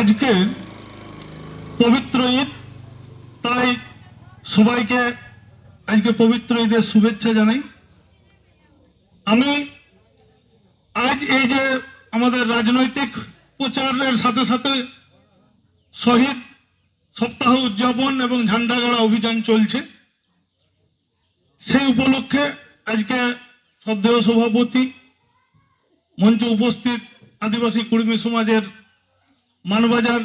আজকে পবিত্র ঈদ। তাই সবাইকে আজকে পবিত্র ঈদের শুভেচ্ছা জানাই। আমি আজ এই যে আমাদের রাজনৈতিক প্রচারের সাথে সাথে শহীদ সপ্তাহ উদযাপন এবং ঝান্ডা ঝান্ডাগাড়া অভিযান চলছে। সেই উপলক্ষে আজকে শ্রদ্ধেয় সভাপতি মঞ্চে উপস্থিত আদিবাসী কুর্মী সমাজের মানবাজার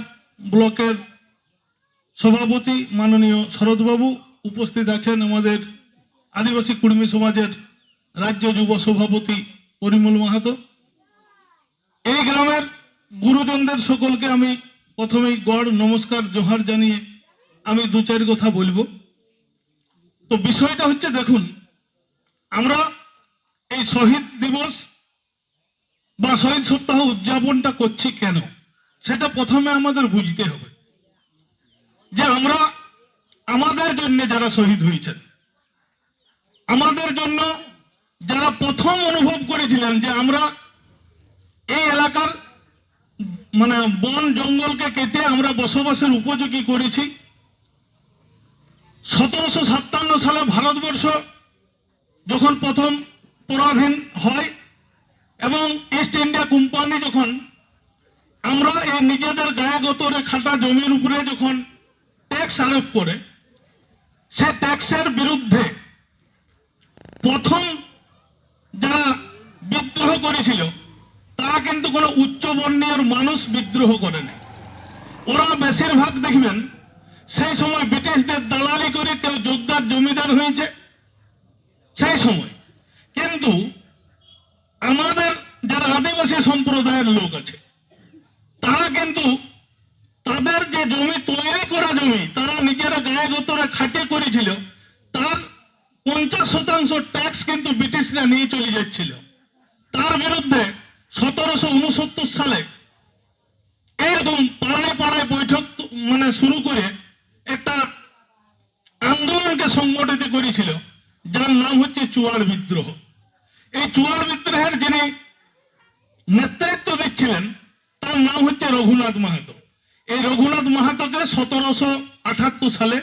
ব্লকের সভাপতি মাননীয় শরৎবাবু উপস্থিত আছেন আমাদের আদিবাসী কুর্মী সমাজের রাজ্য যুব সভাপতি পরিমল মাহাতো। এই গ্রামের গুরুজনদের সকলকে আমি প্রথমেই গড় নমস্কার, জোহার জানিয়ে আমি দু চার কথা বলব। তো বিষয়টা হচ্ছে দেখুন, আমরা এই শহীদ দিবস বা শহীদ সপ্তাহ উদযাপনটা করছি কেন? সেটা প্রথমে আমাদের বুঝতে হবে। যে আমরা আমাদের জন্য যারা শহীদ হয়েছেন, আমাদের জন্য যারা প্রথম অনুভব করেছিলেন যে আমরা এই এলাকার মানে বন জঙ্গলকে কেটে আমরা বসবাসের উপযোগী করেছি। সতেরোশো সাতান্ন সালে ভারতবর্ষ যখন প্রথম পরাধীন হয় এবং ইস্ট ইন্ডিয়া কোম্পানি যখন আমরা এই নিজেদের গায়ে গতরে খাটা জমির উপরে যখন ট্যাক্স আরোপ করে, সে ট্যাক্সের বিরুদ্ধে প্রথম যারা বিদ্রোহ করেছিল, তারা কিন্তু কোনো উচ্চ বর্ণীয় মানুষ বিদ্রোহ করেনি ওরা বেশিরভাগ দেখবেন, সেই সময় ব্রিটিশদের দালালি করে কেউ যোগদার জমিদার হয়েছে, সেই সময়। কিন্তু আমাদের যারা আদিবাসী সম্প্রদায়ের লোক আছে তারা কিন্তু তাদের যে জমি তৈরি করা জমি, তারা নিজেরা গায়ে গতরে খাটে করেছিল, তার পঞ্চাশ শতাংশ ট্যাক্স কিন্তু ব্রিটিশরা নিয়ে চলে যাচ্ছিল। তার বিরুদ্ধে সতেরোশো উনসত্তর সালে এরকম পাড়ায় পাড়ায় বৈঠক মানে শুরু করে একটা আন্দোলনকে সংগঠিত করেছিল, যার নাম হচ্ছে চুয়ার বিদ্রোহ। এই চুয়ার বিদ্রোহের যিনি নেতৃত্ব দিচ্ছিলেন তার নাম হচ্ছে রঘুনাথ মাহাতো। এই রঘুনাথ মাহাতোকে সতেরোশো আঠাত্তর সালে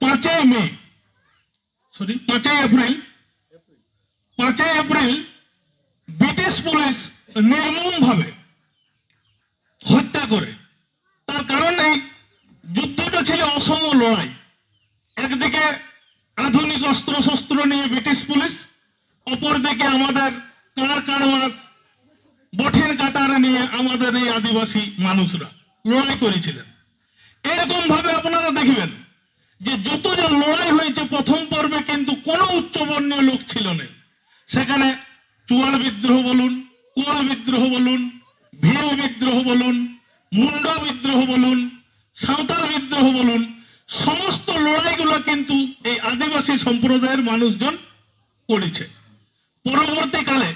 পাঁচই মে সরি পাঁচই এপ্রিল পাঁচই এপ্রিল ব্রিটিশ পুলিশ নির্মম ভাবে হত্যা করে। তার কারণ যুদ্ধটা ছিল অসম লড়াই। একদিকে আধুনিক অস্ত্র শস্ত্র নিয়ে ব্রিটিশ পুলিশ, অপরদিকে আমাদের কার কারবার বঠের কাটারা নিয়ে আমাদের এই আদিবাসী মানুষরা লড়াই করেছিলেন। এরকম ভাবে আপনারা দেখবেন যে যত যে লড়াই হয়েছে প্রথম পর্বে কিন্তু কোনো উচ্চবর্ণীয় লোক ছিল না। সেখানে চুয়ার বিদ্রোহ বলুন, কুয়াল বিদ্রোহ বলুন, ভিল বিদ্রোহ বলুন, মুন্ডা বিদ্রোহ বলুন, সাঁওতাল বিদ্রোহ বলুন, সমস্ত লড়াইগুলো কিন্তু এই আদিবাসী সম্প্রদায়ের মানুষজন করেছে। পরবর্তীকালে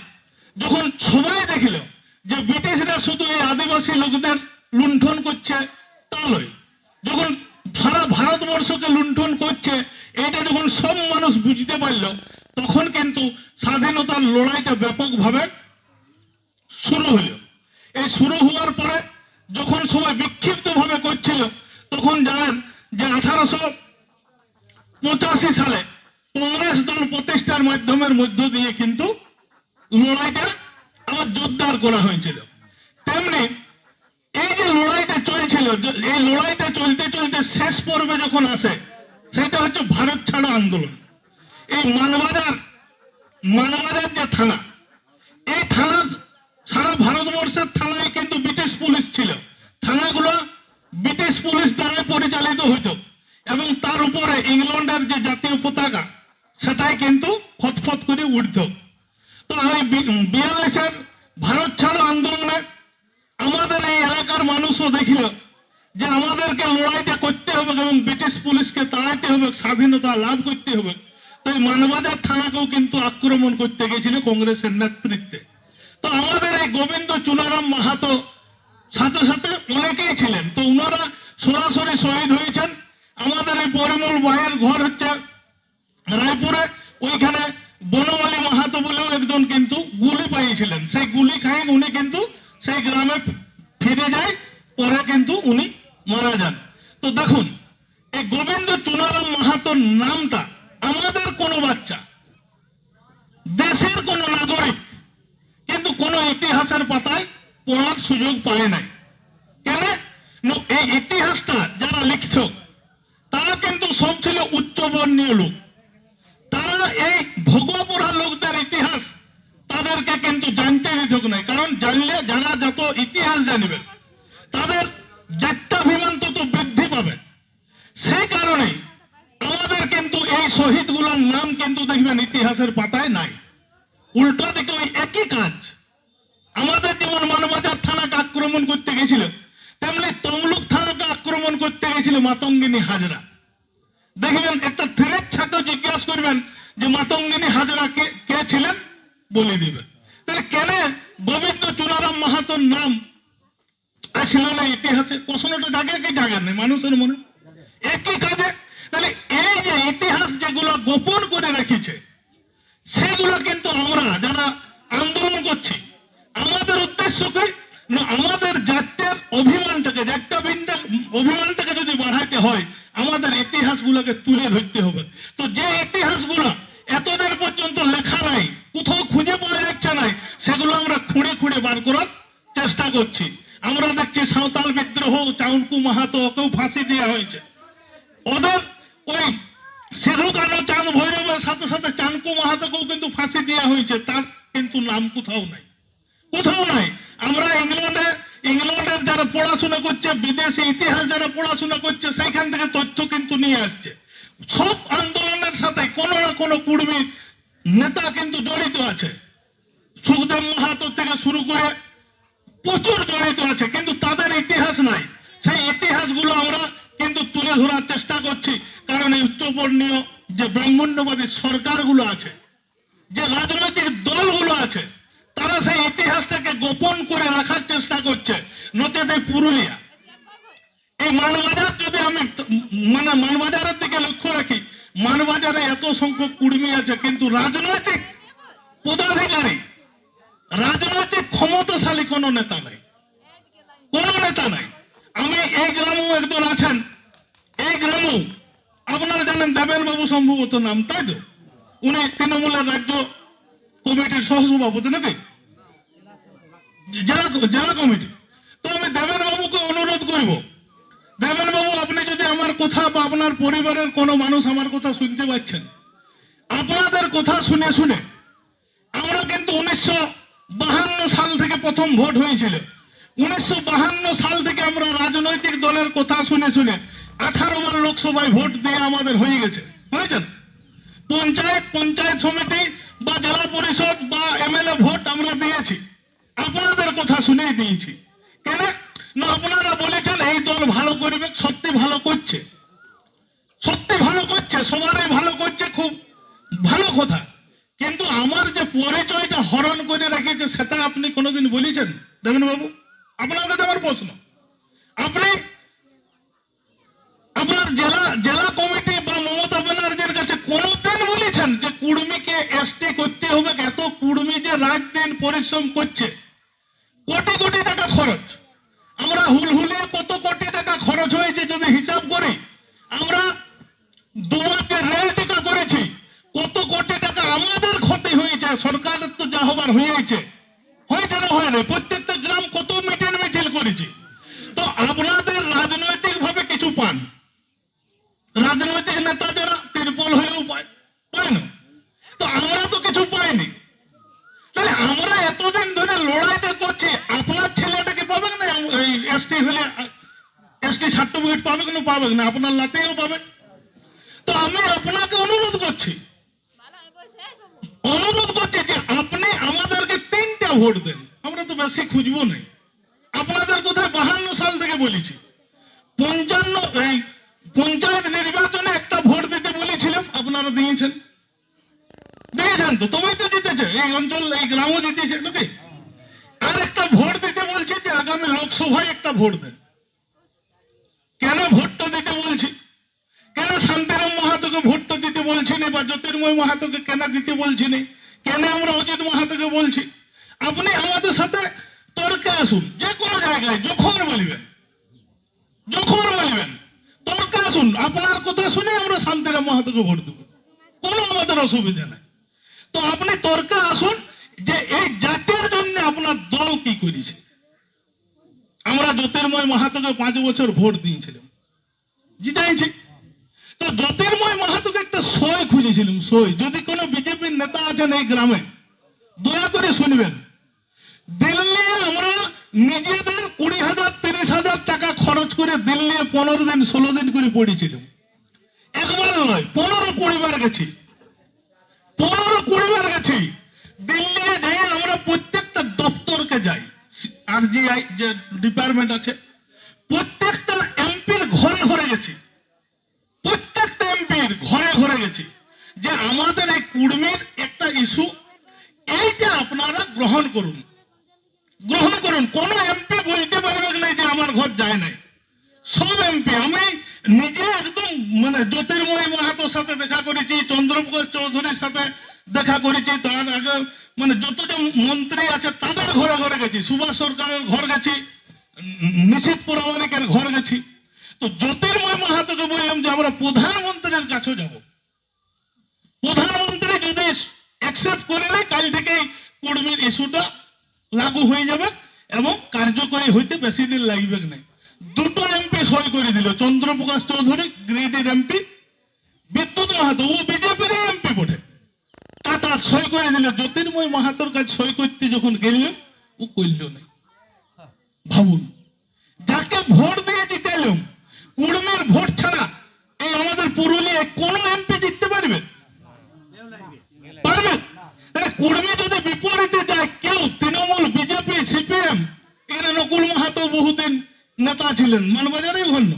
যখন সবাই দেখল যে ব্রিটিশরা শুধু এই আদিবাসী লোকদের লুণ্ঠন করছে, তা নয়। যখন সারা ভারতবর্ষকে লুণ্ঠন করছে, এটা যখন সব মানুষ বুঝতে পারল, তখন কিন্তু স্বাধীনতার লড়াইটা ব্যাপকভাবে শুরু হলো। এই শুরু হওয়ার পরে যখন সবাই বিক্ষিপ্ত ভাবে করছিল, তখন জানেন যে আঠারোশো পঁচাশি সালে কংগ্রেস দল প্রতিষ্ঠার মাধ্যমের মধ্য দিয়ে কিন্তু লড়াইটা আবার জোরদার করা হয়েছিল। তেমনি এই যে লড়াইটা চলছিল এই লড়াইটা চলতে চলতে শেষ পর্বে যখন আসে, সেটা হচ্ছে ভারত ছাড়ো আন্দোলন। এই মানবাজার মানবাজার যে থানা, এই থানা সারা ভারতবর্ষের থানায় কিন্তু ব্রিটিশ পুলিশ ছিল। থানাগুলো ব্রিটিশ পুলিশ দ্বারা পরিচালিত হতো এবং তার উপরে ইংল্যান্ডের যে জাতীয় পতাকা, সেটাই কিন্তু ফতফত করে উঠত। এই ভারত ছাড়ো আন্দোলনে আমাদের এই এলাকার মানুষও দেখিল যে আমাদেরকে লড়াইটা করতে হবে এবং ব্রিটিশ পুলিশকে তাড়াতে হবে, স্বাধীনতা লাভ করতে হবে। তাই মানবাজার থানাকেও কিন্তু আক্রমণ করতে গেছিল কংগ্রেসের নেতৃত্বে। তো আমাদের এই গোবিন্দ চুনারাম মাহাতো সাথে সাথে অনেকেই ছিলেন। তো ওনারা সরাসরি শহীদ হয়েছেন। আমাদের এই পরিমল ভাইয়ের ঘর হচ্ছে রায়পুরে। ওইখানে বনমালী মাহাতো বলেও একজন কিন্তু গুলি পাইছিলেন সেই গুলি খাই উনি কিন্তু সেই গ্রামে ফিরে যায়, পরে কিন্তু উনি মারা যান। তো দেখুন, এই গোবিন্দ চুনারাম মাহাতোর নামটা আমাদের কোনো বাচ্চা, দেশের কোনো নাগরিক কিন্তু কোনো ইতিহাসের পাতায় পড়ার সুযোগ পায় নাই। কেন? এই ইতিহাসটা যারা লিখত, তারা কিন্তু সব ছিল উচ্চবর্ণীয় লোক। তারা এই ভোগপুরা লোকদের ইতিহাস, তাদেরকে কিন্তু জানতে দিত নাই। কারণ জানলে যারা যত ইতিহাস জানবে, তাদের জাত্যাভিমান তত বৃদ্ধি পাবে। সেই কারণে আমাদের কিন্তু এই শহীদগুলোর নাম কিন্তু দেখবেন ইতিহাসের পাতায় নাই। উল্টো দিকে ওই একই কাজ, আমাদের যেমন মানবাজার থানাকে আক্রমণ করতে গেছিল, তেমনি তমলুক থানাকে আক্রমণ করতে গেছিল মাতঙ্গিনী হাজরা। দেখবেন একটা থ্রেড ছাত্র জিজ্ঞাসা করবেন যে মাতঙ্গিনী হাজরা কে ছিলেন? বলে দিবেন তাহলে কেন গোবিন্দ চুনারাম মাহাতোর নাম আসিল না ইতিহাসে? প্রশ্নটা জাগে কি জাগে নেই মানুষের মনে? একই কাজে, তাহলে এই যে ইতিহাস যেগুলো গোপন করে রেখেছে, সেগুলো কিন্তু আমরা যারা আন্দোলন করছি, আমাদের উদ্দেশ্য কি? না, আমাদের জাতীয় অভিমানটাকে জাতীয় অভিমানটাকে যদি বাড়াইতে হয়, আমাদের ইতিহাসগুলোকে তুলে ধরতে হবে তো যে ইতিহাসগুলো এতদিন পর্যন্ত লেখা নাই কোথাও খুঁজে পাওয়া যাচ্ছে না সেগুলো আমরা খুঁড়ে খুঁড়ে বার করার চেষ্টা করছি আমরা দেখছি সাঁওতাল বিদ্রোহ চাউনকু মাহাতো ওকেও ফাঁসি দেওয়া হয়েছে। ওদের ওই সিধু কানো চাঁদ ভৈরবের সাথে সাথে চানকু মাহাতোকেও কিন্তু ফাঁসি দেওয়া হয়েছে। তার কিন্তু নাম কোথাও নাই। কোথাও নাই। আমরা ইংল্যান্ডে, ইংল্যান্ডের যারা পড়াশোনা করছে, বিদেশি ইতিহাস যারা পড়াশোনা করছে, সেইখান থেকে তথ্য কিন্তু নিয়ে আসছে। সব আন্দোলনের সাথে কোনো না কোনো কুর্মী নেতা কিন্তু জড়িত আছে। সুখদেব মাহাতো থেকে শুরু করে প্রচুর জড়িত আছে, কিন্তু তাদের ইতিহাস নাই। সেই ইতিহাসগুলো আমরা কিন্তু তুলে ধরার চেষ্টা করছি। কারণ এই উচ্চবর্ণীয় যে ব্রাহ্মণ্যবাদী সরকারগুলো আছে, যে রাজনৈতিক দলগুলো আছে, তারা সেই ইতিহাসটাকে গোপন করে রাখার চেষ্টা করছে নচেত পুরুলিয়া। এই মানবাজার যদি আমি মানে মানবাজারের দিকে লক্ষ্য রাখি, মানবাজারে এত সংখ্যক কুর্মী আছে, কিন্তু রাজনৈতিক পদাধিকারী, রাজনৈতিক ক্ষমতাশালী কোনো নেতা নাই। কোন নেতা নাই। আমি এই গ্রামেও একজন আছেন। এই গ্রামেও আপনারা জানেন দেবেন বাবু সম্ভবত নাম, তাই তো? উনি তৃণমূলের রাজ্য কমিটির সহসভাপতি নাকি? জেলা জেলা কমিটি। তো আমি দেবেন বাবুকে অনুরোধ করব। দেবেন বাবু আপনি যদি আমার কথা বা আপনার পরিবারের কোনো মানুষ আমার কথা শুনতে পাচ্ছেন, আপনাদের কথা শুনে শুনে আমরা কিন্তু উনিশশো বাহান্ন সাল থেকে প্রথম ভোট হয়েছিল। উনিশশো সাল থেকে আমরা রাজনৈতিক দলের কথা শুনে শুনে আঠারো বার লোকসভায় ভোট দিয়ে আমাদের হয়ে গেছে। বুঝেছেন? পঞ্চায়েত পঞ্চায়েত সমিতি বা জেলা পরিষদ বা এমএলএ ভোট আমরা দিয়েছি আপনাদের কথা শুনেই দিয়েছি কেন? না, আপনারা বলেছেন এই দল ভালো করবে, সত্যি ভালো করছে। সত্যি ভালো করছে, সবারই ভালো করছে, খুব ভালো কথা। কিন্তু আমার যে পরিচয়টা হরণ করে রেখেছে, সেটা আপনি কোনোদিন বলেছেন দেবেন বাবু আপনার আমার প্রশ্ন। আপনি আপনার জেলা জেলা কমিটি বা মমতা ব্যানার্জির কাছে কোনোদিন বলেছেন যে কুর্মীকে এসটি করতে হবে, এত কুর্মী যে রাত দিন পরিশ্রম করছে। কোটি কোটি টাকা খরচ। আমরা হুলহুলিয়ে কত কোটি টাকা খরচ হয়েছে যদি হিসাব করি, আমরা যে রেল টিকা করেছি, কত কোটি টাকা আমাদের ক্ষতি হয়েছে সরকারের তো যা হবার হয়েছে। হয়েছে না হয় প্রত্যেকটা গ্রাম কত মিটিং মিছিল করেছি। তো আপনাদের রাজনৈতিক ভাবে কিছু পান। রাজনৈতিক নেতা যারা তিরপল হলেও পায়। পায় না। তো আমরা তো কিছু পাইনি। তাহলে আমরা এতদিন ধরে লড়াইটা করছি, আপনার ছেলেটাকে পাবেন না? এই এসটি হলে, এসটি সার্টিফিকেট পাবে না পাবে না? আপনার লাতেও পাবে। তো আমি আপনাকে অনুরোধ করছি। অনুরোধ করছি যে আপনি আমাদেরকে তিনটা ভোট দেন। আমরা তো বেশি খুঁজবো নাই আপনাদের কোথায় বাহান্ন সাল থেকে বলেছি। পঞ্চান্ন, এই পঞ্চায়েত নির্বাচনে একটা ভোট দিতে বলেছিলাম, আপনারা দিয়েছেন। দিয়েছেন তো, তবেই তো জিতেছে। এই অঞ্চল, এই গ্রামও জিতেছে নাকি? আর একটা ভোট দিতে বলছি যে আগামী লোকসভায় একটা ভোট দেন। কেন ভোটটা দিতে বলছি? কেন শান্তিরাম মাহাতোকে ভোটটা দিতে বলছি না বা জ্যোতির্ময় মাহাতোকে কেন দিতে বলছি না? কেন আমরা অজিত মাহাতোকে বলছি? আপনি আমাদের সাথে তর্কে আসুন, যে কোনো জায়গায় যখন বলবেন। যখন বলবেন। তর্কে আসুন, আপনার কথা শুনে আমরা শান্তিরাম মাহাতোকে ভোট দেবো। কোনো আমাদের অসুবিধা নাই। তো আপনি তর্কে আসুন যে এই জাতির জন্য আপনার দল কি করেছে। আমরা জ্যোতির্ময় মাহাতোকে পাঁচ বছর ভোট দিয়েছিলাম। জিতাইছি। তো জ্যোতির্ময় মাহাতোকে একটা সই খুঁজেছিলাম, সই। যদি কোনো বিজেপির নেতা আছেন এই গ্রামে, দয়া করে শুনবেন। দিল্লি আমরা নিজেদের কুড়ি হাজার, তিরিশ হাজার টাকা খরচ করে দিল্লি পনেরো দিন, ষোলো দিন করে পড়েছিলাম। একবার নয়, পনেরো পরিবার গেছি। পনেরো পরিবার গেছি। দিল্লি যেয়ে আমরা প্রত্যেকটা দপ্তরকে যাই। আরজিআই যে ডিপার্টমেন্ট আছে, প্রত্যেকটা এমপির ঘরে ঘরে গেছি। প্রত্যেকটা এমপির ঘরে ঘরে গেছি। যে আমাদের এই কুর্মীর একটা ইস্যু এইটা আপনারা গ্রহণ করুন। গ্রহণ করুন। কোন এমপি বলতে পারবে না যে আমার ঘর যায় নাই। সব এমপি আমি নিজে একদম মানে জ্যোতির্ময় মাহাতোর সাথে দেখা করেছি চন্দ্রপ্রকাশ চৌধুরীর সাথে দেখা করেছি তার আগে মানে যত যে মন্ত্রী আছে তাদের ঘরে ঘরে গেছি। সুভাষ সরকারের ঘর গেছি উম, নিশীথ পুরামানিকের ঘর গেছি। তো জ্যোতির্ময় মাহাতোকে বললাম যে আমরা প্রধানমন্ত্রীর কাছে যাব। প্রধানমন্ত্রী যদি অ্যাকসেপ্ট করে কাল থেকে কুর্মীর ইস্যুটা লাগু হয়ে যাবে এবং কার্যকরী হইতে বেশি দিন লাগবে না। দুটো এমপি সই করে দিল, চন্দ্রপ্রকাশ চৌধুরী গ্রেডের এমপি বিদ্যুৎ মাহাতো, ও বিজেপির এমপি বটে। টাটা সই করে দিল, জ্যোতির্ময় মাহাতোর কাছে সই করতে যখন গেলাম ও করল না। ভাবুন, যাকে ভোট দিয়ে জিতালাম কুড়মের ভোট ছাড়া এই আমাদের পুরুলিয়ায় কোন এমপি জিততে পারবে পারবে তাহলে যদি বিপরীতে যায়, কেউ তৃণমূল, বিজেপি, সিপিএম, এখানে নকুল মাহাতো বহুদিন নেতা ছিলেন। মানবাজারেই ঘন্য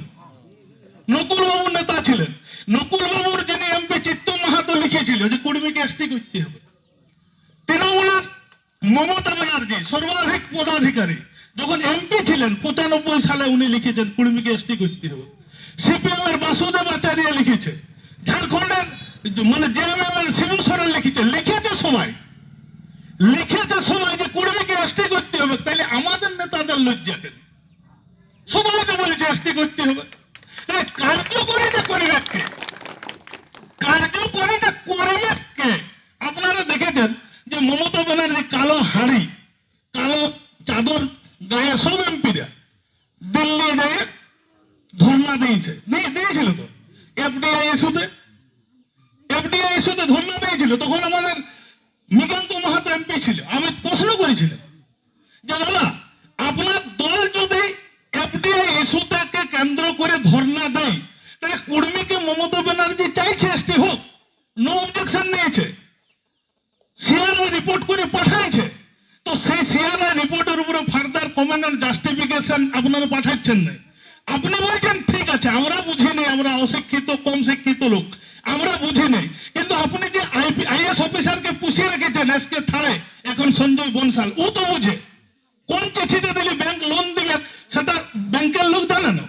নকুল বাবুর নেতা ছিলেন। নকুল বাবুর যিনি এমপি, চিত্ত মাহাতো লিখেছিল যে কুড়মিকে এসটি করতে হবে। তৃণমূলের মমতা ব্যানার্জি, সর্বাধিক পদাধিকারী, যখন এমপি ছিলেন, পঁচানব্বই সালে উনি লিখেছেন কুড়মিকে এসটি করতে হবে। সিপিএম এর বাসুদেব আচার্য লিখেছে। ঝাড়খণ্ডের মানে জেএমএম এর শিবু সরেন লিখেছে। লিখেছে সবাই। লিখেছে সবাই যে কুড়মিকে এসটি করতে হবে? তাহলে আমাদের নেতাদের লজ্জা কেন? সবাই তো বলেছে এসটি করতে হবে। আপনারা দেখেছেন যে মমতা ব্যানার্জি কালো হাড়ি, কালো চাদর, গায়ে সব এমপিরা দিল্লি গিয়ে দিয়েছে। দিয়েছিল তো। এফডিআই ইস্যুতে এফডিআই ইস্যুতে ধর্ণা দিয়েছিল। তখন আমাদের নিকান্ত মাহাতো এমপি ছিল। আমি প্রশ্ন করেছিলাম যে দাদা আপনার দল যদি এফডিআই ইস্যুটাকে কেন্দ্র করে ধর্ণা দেয়, তাহলে কুর্মীকে মমতা ব্যানার্জি চাইছে এসটি হোক নো অবজেকশন নিয়েছে। সিআরআই রিপোর্ট করে পাঠাইছে। তো সেই সিআরআই রিপোর্টের উপরে ফার্দার কমেন্ট এন্ড জাস্টিফিকেশন আপনারা পাঠাচ্ছেন না। আপনি বলছেন, ঠিক আছে, আমরা বুঝি নেই আমরা অশিক্ষিত, কম শিক্ষিত লোক, আমরা বুঝি নেই কিন্তু আপনি আইএস অফিসারকে পুষিয়ে রেখেছেন এসকে থাড়ে এখন সঞ্জয় বনসাল, ও তো বুঝে। কোন চিঠিতে দিলে ব্যাংক লোন দিবে সেটা ব্যাংকের লোক জানে না।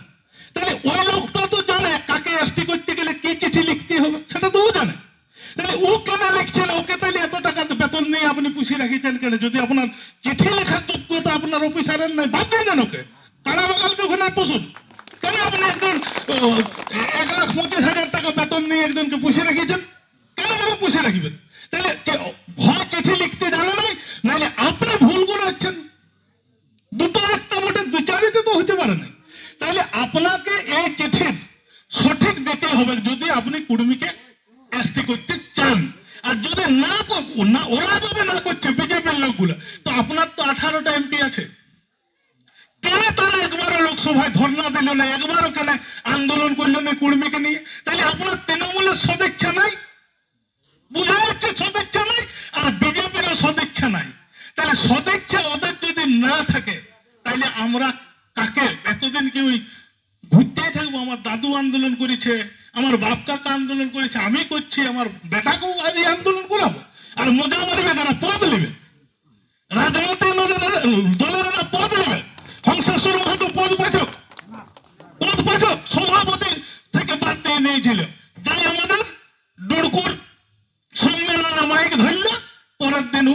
তাহলে ওই লোকটা তো জানে কাকে এসটি করতে গেলে কি চিঠি লিখতে হবে, সেটা তো ও জানে। তাহলে ও কেন লিখছেন ওকে তাহলে এত টাকা বেতন নিয়ে আপনি পুষিয়ে রেখেছেন কেন? যদি আপনার চিঠি লেখার যোগ্যতা আপনার অফিসারের নাই, বাদ দিয়ে দেন ওকে। কারা বাগালকে ওখানে পুষুন, কেন আপনি একজন এক লাখ পঁচিশ হাজার টাকা বেতন নিয়ে একজনকে পুষিয়ে রেখেছেন? কেন পুষিয়ে রাখবেন? তাহলে কে- চিঠি লিখতে জানে নাই, নাহলে আপনি ভুল দুটো একটা বটে, দু চারিতে তো হতে পারে না। তাহলে আপনাকে এই চিঠির সঠিক দিতে হবে, যদি আপনি কুর্মীকে এসটি করতে চান। আর যদি না না, ওরা যদি না করছে বিজেপির তো আপনার তো আঠারোটা এমপি আছে। কেন তারা একবারও লোকসভায় ধর্ণা দিল না? একবারও কেন আন্দোলন করল না কুর্মীকে নিয়ে? তাহলে আপনার তৃণমূলের সদিচ্ছা নাই? বোঝা সদিচ্ছা নাই আর বিজেপিরও সদিচ্ছা নাই। তাহলে সদিচ্ছা ওদের যদি না থাকে, তাহলে আমরা কাকে? এতদিন কি ওই ঘুরতেই থাকব? আমার দাদু আন্দোলন করেছে, আমার বাপ কাকা আন্দোলন করেছে, আমি করছি, আমার বেটাকেও আজ আন্দোলন করাবো? আর মজা মারবে তারা পদ নেবে। রাজনীতি দলের পদ নেবে। হংসেশ্বর মাহাতো পদ পাঠক। পদ পাঠক সভাপতি থেকে বাদ দিয়ে নিয়েছিল যাই আমাদের ডুড়কুর সম্মেলনে মাইক ধরল পরের দিন ও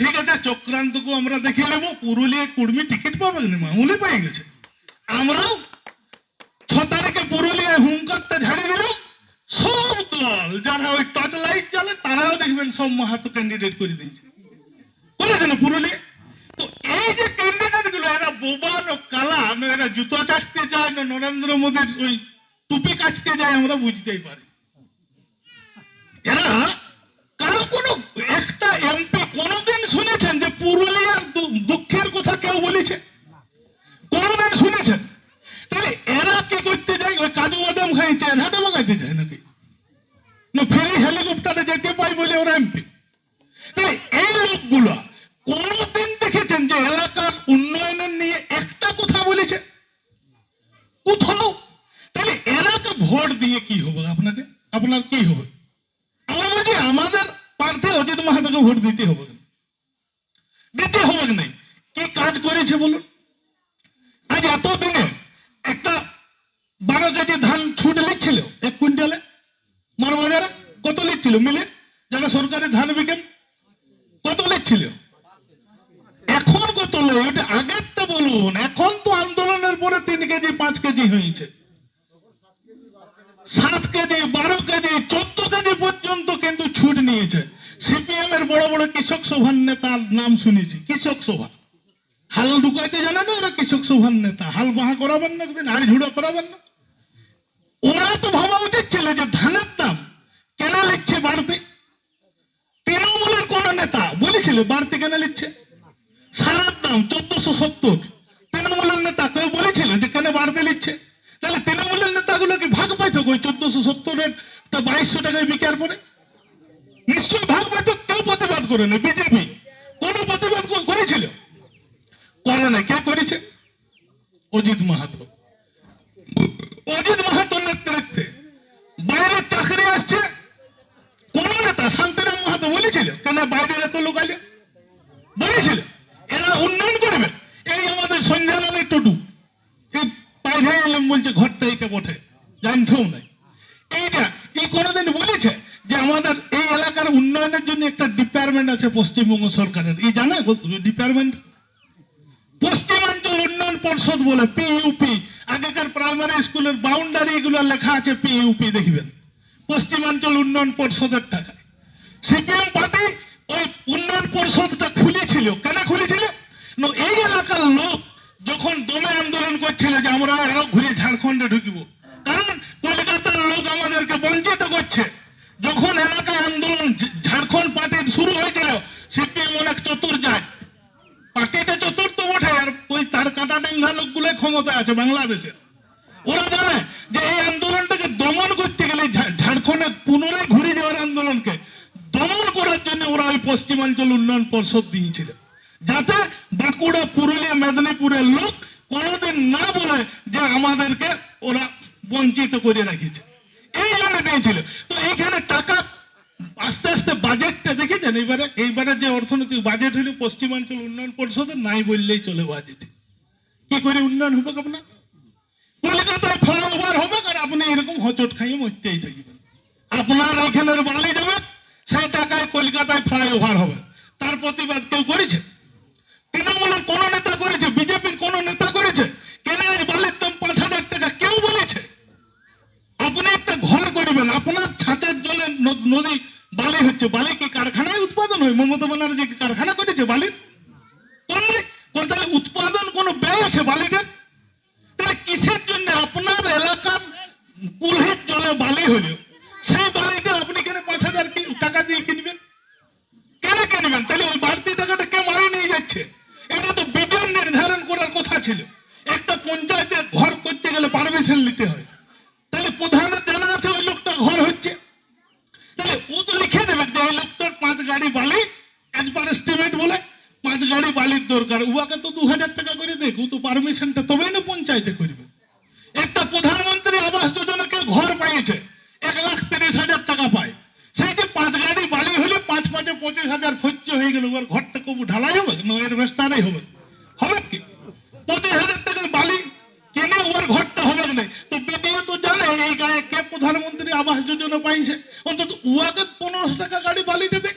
ঠিক আছে, চক্রান্তকে আমরা দেখে নেব। পুরুলিয়ায় কুর্মি টিকিট পাবে না, মামুলি পেয়ে গেছে। আমরাও ছ তারিখে পুরুলিয়ায় হুঙ্কারটা ঝাড়িয়ে দিলাম। সব দল, যারা ওই টর্চ লাইট জ্বালে, তারাও দেখবেন সব মাহাতো ক্যান্ডিডেট করে দিয়েছে। করেছে পুরুলিয়া? তো এই যে ক্যান্ডিডেটগুলো, এরা বোবা না কালা, না এরা জুতো চাটতে যায় না নরেন্দ্র মোদীর ওই টুপি কাচতে যায়, আমরা বুঝতেই পারি। এরা কারও কোনো একটা এমপি শুনেছেন যে পুরুলিয়ার দুঃখের কথা কেউ বলেছে? কোনোদিন শুনেছেন? তাহলে এরা কি করতে যায়? ওই কাজু বাদাম খাইছে হাতে বাগাইতে যায় নাকি? ফেরি হেলিকপ্টারে যেতে পাই বলে ওরা এমপি। তাহলে এই লোকগুলো কোনদিন দেখেছেন যে এলাকার উন্নয়নের নিয়ে একটা কথা বলেছে? কোথাও? তাহলে এরাকে ভোট দিয়ে কি হবে আপনাকে আপনার কি হবে? আমাদের প্রার্থী অজিত মাহাতোকে ভোট দিতে হবে। দিতে হবে নাই? কি কাজ করেছে বলুন? আজ এতদিনে একটা বারো কেজি ধান ছুট লিখছিল, এক কুইন্টালে? মারবাজারে কত লিখছিল? মিলে? যারা সরকারি ধান বিকেন, কত লিখছিল? এখন কত লোক? এটা আগেরটা বলুন, এখন তো আন্দোলনের পরে তিন কেজি, পাঁচ কেজি হয়েছে। সাত কেজি, বারো কেজি, চোদ্দ কেজি পর্যন্ত কিন্তু ছুট নিয়েছে। সিপিএম এর বড় বড় কৃষক সভার নেতার নাম শুনেছি, কৃষক সভা। হাল ঢুকাইতে জানে না ওরা কৃষক সভার নেতা। হাল বাহা করাবেন না একদিন হাড় ঝুড়ো করাবেন না। ওরা তো ভাবা উচিত ছিল যে ধানের দাম কেন লিখছে বাড়তে? তৃণমূলের কোন নেতা বলেছিল বাড়তে কেন লিখছে? সারার দাম চোদ্দশো সত্তর। তৃণমূলের নেতা কেউ বলেছিল যে কেন বাড়তে লিখছে? তাহলে তৃণমূলের নেতাগুলো কি ভাগ পাইতো কই? চোদ্দশো সত্তরের বাইশশো টাকায় বিকার পরে? নিশ্চয়ই ভারত কেউ প্রতিবাদ করে না বিজেপি। কোন প্রতিবাদ করেছিল? করে না কে করেছে? অজিত মাহাতো অজিত মাহাতোর নেতৃত্বে বাইরের চাকরি আসছে কোন নেতা শান্তিরাম মাহাতো বলেছিল কেন বাইরের এত লোক আলে বলেছিল এরা উন্নয়ন করবে এই আমাদের সন্ধ্যালালে টুটু এই পাইলে এলাম বলছে ঘরটা একে বটে জানতেও নাই এইটা এই কোনোদিন বলেছে যে আমাদের এই এলাকার উন্নয়নের জন্য একটা ডিপার্টমেন্ট আছে পশ্চিমবঙ্গ সরকারের। এই জানে ডিপার্টমেন্ট পশ্চিমাঞ্চল উন্নয়ন পর্ষদ বলে পিইউপি আগেকার প্রাইমারি স্কুলের বাউন্ডারি এগুলো লেখা আছে পিইউপি দেখবেন। পশ্চিমাঞ্চল উন্নয়ন পর্ষদের টাকা। সিপিএম পার্টি ওই উন্নয়ন পরিষদটা খুলেছিল। কেন খুলেছিল? এই এলাকার লোক যখন দমে আন্দোলন করছিল যে আমরা আরও ঘুরে ঝাড়খণ্ডে ঢুকবো, কারণ কলকাতার লোক আমাদেরকে বঞ্চিত করছে। যখন এলাকায় আন্দোলন, ঝাড়খণ্ড পার্টির ক্ষমতা আছে বাংলাদেশে। ওরা জানে যে এই আন্দোলনটাকে দমন করতে গেলে ঝাড়খণ্ডে পুনরায় ঘুরে যাওয়ার আন্দোলনকে দমন করার জন্য ওরা ওই পশ্চিমাঞ্চল উন্নয়ন পর্ষদ দিয়েছিল। যাতে বাঁকুড়া, পুরুলিয়া, মেদিনীপুরের লোক কোনোদিন না বলে যে আমাদেরকে ওরা বঞ্চিত করে রেখেছে। এই জন্য দিয়েছিল। তো এইখানে টাকা আস্তে আস্তে বাজেটটা দেখেছেন? এইবারে এইবারে যে অর্থনৈতিক বাজেট হলো পশ্চিমাঞ্চল উন্নয়ন পরিষদের, নাই বললেই চলে বাজেট কি করে উন্নয়ন হবে আপনার কলকাতায় ফ্লাইওভার হবে আর আপনি এরকম হচট খাইয়ে মরতেই থাকবেন। আপনার এখানের বালি দেবে, সেই টাকায় কলকাতায় ফ্লাইওভার হবে। তার প্রতিবাদ কেউ করেছে? তৃণমূলের কোন নেতা করেছে? বিজেপির কোন নেতা করেছে? কেন আজ বালির দাম পাঁচ হাজার টাকা কেউ বলেছে? আপনি একটা ঘর করবেন আপনার ছাঁচের জলে নদী বালি হচ্ছে। বালি কি কারখানায় উৎপাদন হয়? মমতা ব্যানার্জি কারখানা করেছে বালির ওর ঘরটা কবু ঢালাই হবে, না এর বেস্টারেই হবে। হবে কি? পঁচিশ হাজার টাকা বালি, কিনে ওর ঘরটা হবে নাই তো বিডিও তো জানে, এই গায়ে কে প্রধানমন্ত্রী আবাস যোজনা পাইছে? অন্তত উয়াকে পনেরোশো টাকা গাড়ি বালিতে দেখ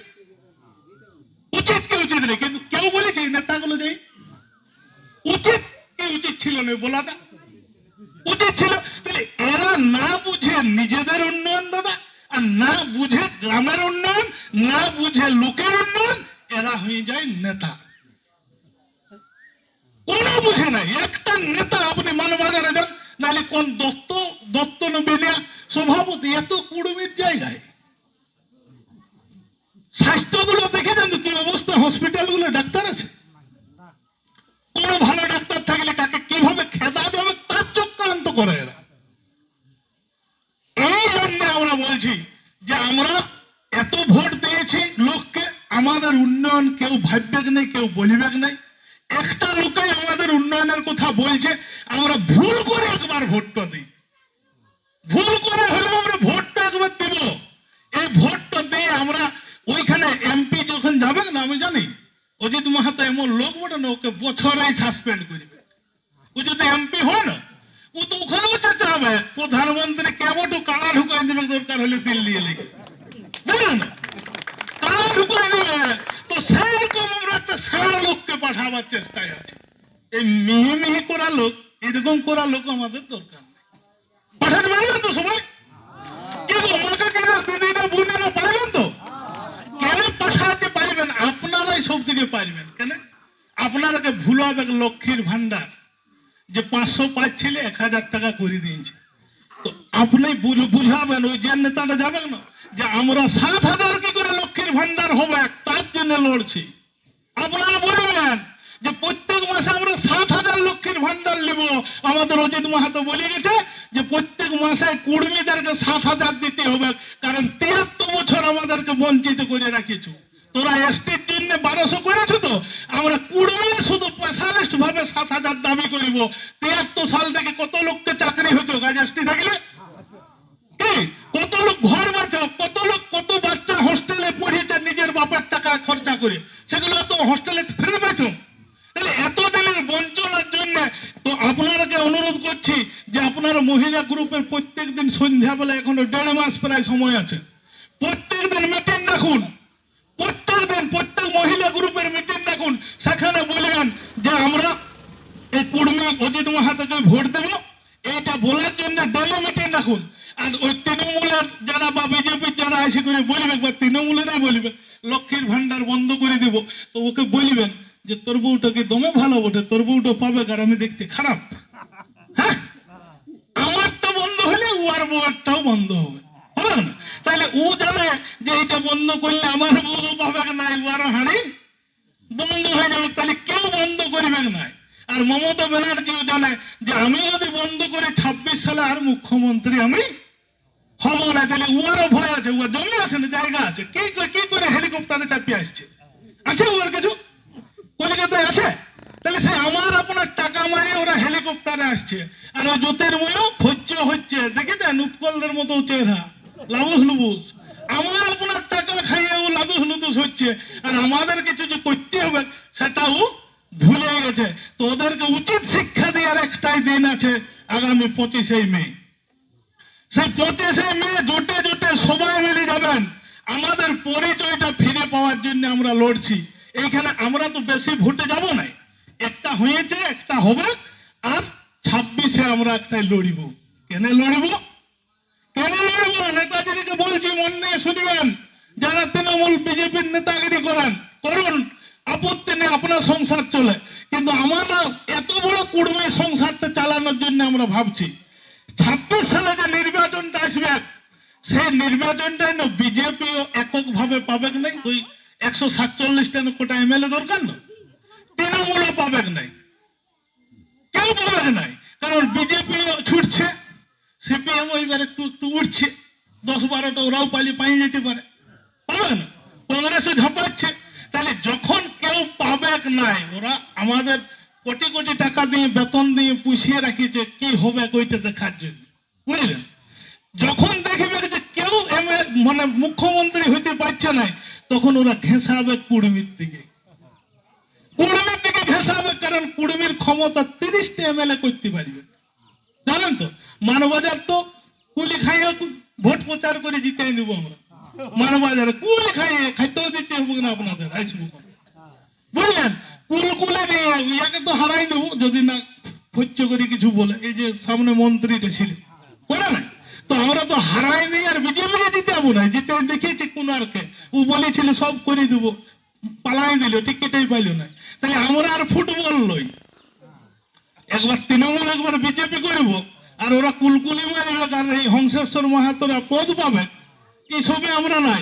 উচিত কি উচিত নেই? কিন্তু কেউ বলেছে নেতাগুলো যে উচিত কি উচিত ছিল না বলাটা। উচিত ছিল, তাহলে এরা না বুঝে নিজেদের উন্নয়ন দাদা। আর না বুঝে গ্রামের উন্নয়ন, না বুঝে লোকের উন্নয়ন, এরা হয়ে যায় নেতা। কোনো বুঝে নাই। একটা নেতা আপনি মানবাজারে যান, নাহলে কোন দত্ত দত্ত নবীনিয়া সভাপতি এত কুড়মির জায়গায়। স্বাস্থ্যগুলো দেখে যান কি অবস্থা, হসপিটালগুলো ডাক্তার আছে? কোন ভালো ডাক্তার থাকলে তাকে কীভাবে খেদা দেবে, তার চক্রান্ত করে এরা এই জন্য আমরা বলছি যে আমরা এত ভোট দিয়েছি লোককে আমাদের উন্নয়ন কেউ ভাববেক নেই কেউ বলিবেক নেই একটা লোকই আমাদের উন্নয়নের কথা বলছে, আমরা ভুল করে একবার ভোটটা দিই। ভুল করে হলেও আমরা ভোটটা একবার দেব। এই ভোটটা দিয়ে আমরা ওইখানে এমপি যখন যাবে না, আমি জানি, অজিত মাহাতো এমন লোক বটে না, ওকে বছরেই সাসপেন্ড করবে। ও যদি এমপি হয় না প্রধানমন্ত্রী কেবট ঢুকাই দেবে দরকার হলে দিল্লি এলে? ঢুকাই দেবে তো সেই রকম আমরা একটা লোককে পাঠাবার চেষ্টায় আছে। এই মিহি মিহি করা লোক, এরকম করা লোক আমাদের দরকার নেই। পাঠাতে পারবেন তো সবাই? কিন্তু মাকে কিনা দিদিরা পারবেন তো? কেন পাঠাতে পারবেন? আপনারাই সব থেকে পারবেন, কেন? আপনারাকে ভুলাবে লক্ষ্মীর ভান্ডার যে পাঁচশো পাচ্ছিলে, এক হাজার টাকা করে দিয়েছে। তো আপনি বুঝ- বুঝাবেন, ওই যে নেতাটা যাবেন না, যে আমরা সাত হাজার কি করে লক্ষ্মীর ভান্ডার হবে তার জন্য লড়ছি। আপনারা বলবেন যে প্রত্যেক মাসে আমরা সাত হাজার লক্ষ্মীর ভান্ডার নেব। আমাদের অজিত মাহাতো বলে গেছে যে প্রত্যেক মাসে কর্মীদেরকে সাত হাজার দিতে হবে, কারণ তিয়াত্তর বছর আমাদেরকে বঞ্চিত করে রাখিয়েছ তোরা এসটির জন্য বারোশো করেছ তো? আমরা কুড়মির শুধু স্পেশালিস্ট ভাবে সাত হাজার দাবি করিব। তিয়াত্তর সাল থেকে কত লোককে চাকরি হতো? কাজ এসটি থাকলে? কত লোক ঘর বাঁচো কত লোক কত বাচ্চা হোস্টেলে পড়িয়েছে নিজের বাপের টাকা খরচা করে? সেগুলো তো হোস্টেলে ফ্রি পেতো। তাহলে এতদিনের বঞ্চনার জন্য তো আপনারাকে অনুরোধ করছি যে আপনারা মহিলা গ্রুপের প্রত্যেক দিন সন্ধ্যাবেলা এখনও দেড় মাস প্রায় সময় আছে। প্রত্যেক দিন মিটিং রাখুন। প্রত্যেক দিন প্রত্যেক মহিলা গ্রুপের মিটিং রাখুন সেখানে বলবেন যে আমরা এই কুর্মী অজিত মাহাতোকে ভোট দেব, এইটা বলার জন্য ডেলি মিটিং রাখুন। আর ওই তৃণমূলের যারা বা বিজেপির যারা এসে করে বলবে বা তৃণমূলেরাই বলবে, লক্ষ্মীর ভান্ডার বন্ধ করে দিব। তো ওকে বলবেন যে, তোর বউটা কি দমে ভালো বটে? তোর বউটা পাবে আর আমি দেখতে খারাপ। হ্যাঁ? আমারটা বন্ধ হলে ওর বউয়েরটাও বন্ধ হবে। হবে তাহলে ও জানে যে এটা বন্ধ করলে আমার বউ পাবে না ওর হাঁড়ি বন্ধ হয়ে যাবে, তাহলে কেউ বন্ধ করবে না আর মমতা ব্যানার্জিও জানে যে আমি যদি বন্ধ করে, ছাব্বিশ সালে আর মুখ্যমন্ত্রী আমি হব না। তাহলে ওরও ভয় আছে ওর জমি আছে না, জায়গা আছে? কি কি করে হেলিকপ্টারে চাপিয়ে আসছে? আছে ওর কিছু? কলকাতায় আছে? তাহলে সে আমার আপনার টাকা মারিয়ে ওরা হেলিকপ্টারে আসছে। আর ওই জ্যোতির্ময় হচ্ছে হচ্ছে, দেখেছেন? উৎকলদের মতো চেহারা। লাবুস আমার আপনার টাকা খাইয়ে ও লাবুস লুবুস হচ্ছে। আর আমাদের কিছু যে করতে হবে, সেটাও ভুলে গেছে। তো ওদেরকে উচিত শিক্ষা দেওয়ার একটাই দিন আছে আগামী পঁচিশে মে। সেই পঁচিশে মে জোটে জোটে সবাই মিলে যাবেন। আমাদের পরিচয়টা ফিরে পাওয়ার জন্য আমরা লড়ছি। এইখানে আমরা তো বেশি ভোটে যাব না। একটা হয়েছে, একটা হবে। আর ছাব্বিশে আমরা একটাই লড়িব। কেন লড়িব? কেন নেতাজিকে বলছি, মন নিয়ে শুনবেন, যারা তৃণমূল বিজেপির নেতাগিরি করেন, করুন, আপত্তি নেই, আপনার সংসার চলে। কিন্তু আমরা এত বড় কুড়মে সংসারটা চালানোর জন্য আমরা ভাবছি, ছাব্বিশ সালে যে নির্বাচনটা আসবে, সেই নির্বাচনটা না বিজেপি একক ভাবে পাবে নাই? ওই একশো সাতচল্লিশটা না কোটা এমএলএ দরকার না? তৃণমূলও পাবে কি নাই? কেউ পাবে নাই? কারণ বিজেপি ছুটছে সিপিএম এবার একটু একটু উঠছে। দশ বারোটা ওরাও পালি পাই যেতে পারে। পাবে না কংগ্রেসও ঝাঁপাচ্ছে। তাহলে যখন কেউ পাবে নাই, ওরা আমাদের কোটি কোটি টাকা দিয়ে, বেতন দিয়ে পুষিয়ে রাখিছে, কি হবে ওইটা দেখার জন্য। বুঝলেন? যখন দেখবে যে কেউ মানে মুখ্যমন্ত্রী হইতে পারছে না তখন ওরা ঘেঁষাবে কুড়মির দিকে। কুড়মির দিকে ঘেসাবে কারণ কুড়মির ক্ষমতা তিরিশটা এমএলএ করতে পারবে। জানেন তো? মানবাজার তো কুলি খাইয়ে ভোট প্রচার করে জিতে নিব আমরা। মানবাজারে কুলি খাইয়ে খাইতেও দিতে হবে না আপনাদের আসব বুঝলেন? কুলকুলে নিয়ে ইয়াকে তো হারাই দেবো যদি না ফচ্য করে কিছু বলে। এই যে সামনে মন্ত্রীটা ছিল বলে তো আমরা তো হারাই নেই আর বিজেপিকে জিতে যাব না। জিতে দেখিয়েছি কুনারকে ও বলেছিল সব করে দেবো, পালাই দিল, টিকিটই পাইল না। তাহলে আমরা আর ফুটবল লই একবার তৃণমূল, একবার বিজেপি করব আর ওরা কুলকুলি আর এই হংসেশ্বর মাহাতোরা পদ পাবে। এইসবে আমরা নাই।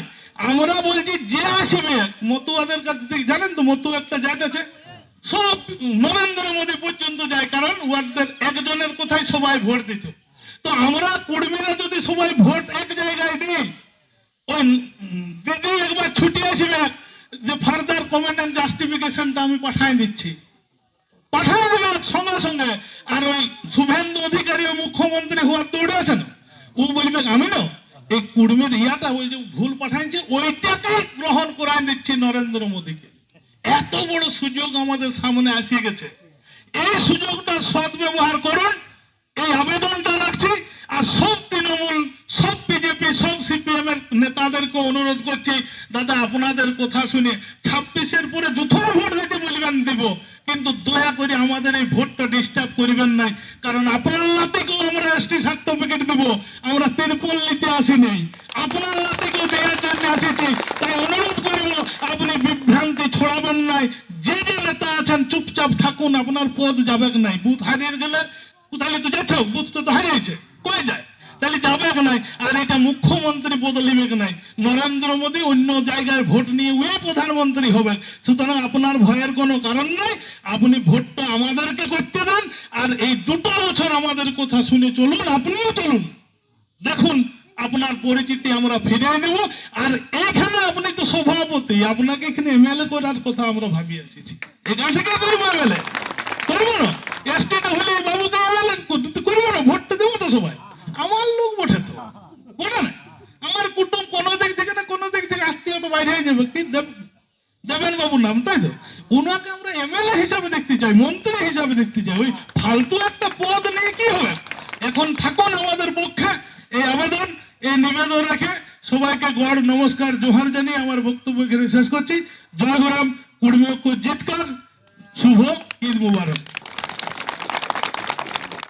আমরা বলছি, যে আসবে, মতুয়াদের কাছ থেকে, জানেন তো, মতু একটা জায়গা আছে, সব নরেন্দ্র মোদী পর্যন্ত যায়, কারণ ওদের একজনের কোথায় সবাই ভোট দিত। তো আমরা কর্মীরা যদি সবাই ভোট এক জায়গায় দিই, ওই দিদি একবার ছুটি আসবে যে ফার্দার কমেন্ট অ্যান্ড জাস্টিফিকেশনটা আমি পাঠাই দিচ্ছি। পাঠাই দেবে সঙ্গে সঙ্গে। আর ওই শুভেন্দু অধিকারী ও মুখ্যমন্ত্রী হওয়ার দৌড়ে আছে না ও বলবে আমি না এই কুড়মির ইয়াটা ওই যে ভুল পাঠাইছে ওইটাকে গ্রহণ করায় দিচ্ছি নরেন্দ্র মোদীকে। এত বড় সুযোগ আমাদের সামনে আসিয়ে গেছে। এই সুযোগটা সদ্ব্যবহার ব্যবহার করুন, এই আবেদনটা রাখছি, আর সব তৃণমূল, সব বিজেপি সব সিপিএম এর নেতাদেরকে অনুরোধ করছি, দাদা আপনাদের কথা শুনে ছাব্বিশের পরে যত ভোট দিতে বলবেন দেব, কিন্তু দয়া করে আমাদের এই ভোটটা ডিস্টার্ব করবেন নাই, কারণ আপনার লাতিকেও আমরা এসটি সার্টিফিকেট দেব, আমরা তিরপল নিতে আসি নাই আপনার লাতিকেও দেওয়ার জন্য আসেছি, তাই অনুরোধ করব, আপনি বিভ্রান্তি ছড়াবেন নাই, যে যে নেতা আছেন, চুপচাপ থাকুন, আপনার পদ যাবে নাই। বুথ হারিয়ে গেলে তাহলে তো যাচ্ছ বুথটা তো হারিয়েছে, কই যায়? তাহলে যাবে নাই। আর এটা মুখ্যমন্ত্রী বদলিবে নাই। নরেন্দ্র মোদী অন্য জায়গায় ভোট নিয়ে ওই প্রধানমন্ত্রী হবে সুতরাং আপনার ভয়ের কোনো কারণ নাই। আপনি ভোটটা আমাদেরকে করতে দেন। আর এই দুটো বছর আমাদের কথা শুনে চলুন, আপনিও চলুন। দেখুন, আপনার পরিচিতি আমরা ফিরিয়ে নেব। আর এখানে আপনি তো সভাপতি, আপনাকে এখানে এমএলএ করার কথা আমরা ভাবি এসেছি। এখান থেকে করব এমএলএ করব না? এসটিটা হলে বাবুকে এমএলএ করব না? ভোটটা দেবো তো সবাই। আমার লোক বটে তো। বটে না? আমার কুটুম কোনো দিক থেকে না কোনো দিক থেকে আত্মীয় তো বাইরে যাবে। কি দেবেন বাবুর নাম, তাই তো? ওনাকে আমরা এমএলএ হিসাবে দেখতে চাই, মন্ত্রী হিসাবে দেখতে চাই। ওই ফালতু একটা পদ নিয়ে কি হবে? এখন থাকুন আমাদের পক্ষে, এই আবেদন, এই নিবেদন রেখে সবাইকে গড় নমস্কার, জোহার জানিয়ে আমার বক্তব্য এখানে শেষ করছি। জয় গরাম ঐক্য জিতকার, শুভ ঈদ মুবারক।